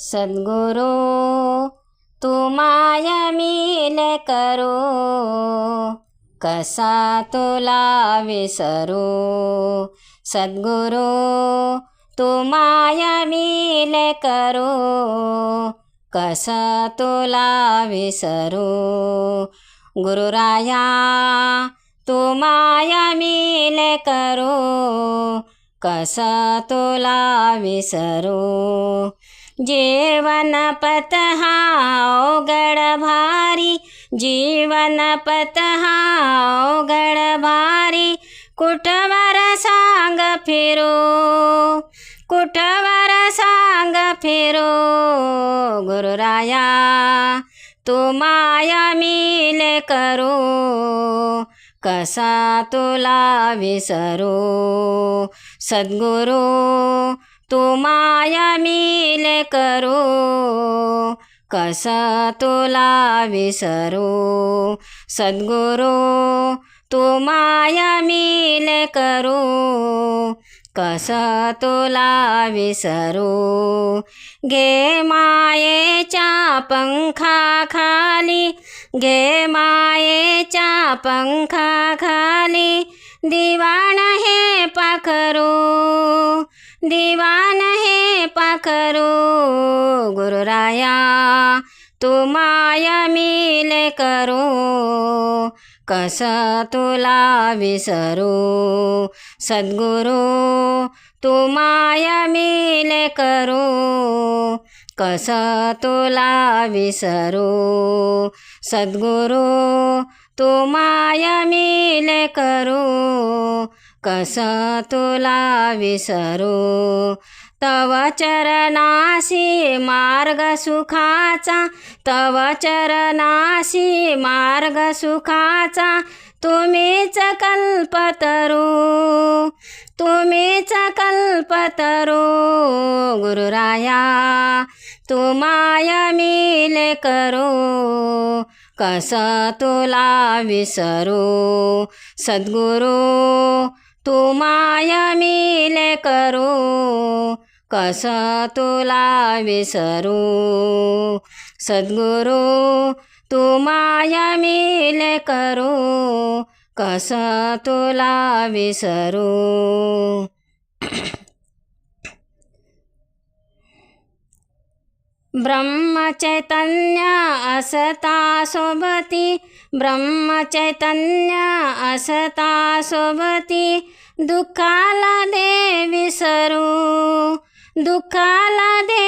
सद्गुरु तू माया mill करो कसा तुला विसरू? सद्गुरु तू माया मिल करो कसा तुला विसरू? गुरुराया तू माया मिल करो कसा तुला विसरू? जीवन पत हा अवघड भारी जीवन पत हा भारी कुठवर सांग फिरो कुठवर सांग फिरो गुरुराया तू माया मिल करो कसा तुला विसरू सद्गुरू तू माया मिल करो कसा तुला विसरू? सद्गुरू तू माया मिल करो कसा तुला विसरू? घे मायेच्या पंखाखाली घे मायेच्या पंखाखाली दिवाण हे पाखरू. दिवान हे पाखरू गुरुराया तू माया मिल करो कस तुला विसरू? सद्गुरू तू माया मिल करो कस तुला विसरू? सद्गुरू तू माया करो कसा तुला विसरू? तव चरणासी मार्ग सुखाचा तव चरणासी मार्ग सुखाचा तुम्हीच कल्पतरू तुम्हीच कल्पतरू गुरुराया तू मिले करू करो तुला विसरू? सद्गुरू तू मिले करू करो कसा तुला विसरू? सद्गुरू तू मिले करू करो कसा तुला विसरू? ब्रह्मचैतन्य असता सोबती ब्रह्मचैतन्य असता सोबती दुःखाला दे विसरू दुःखाला दे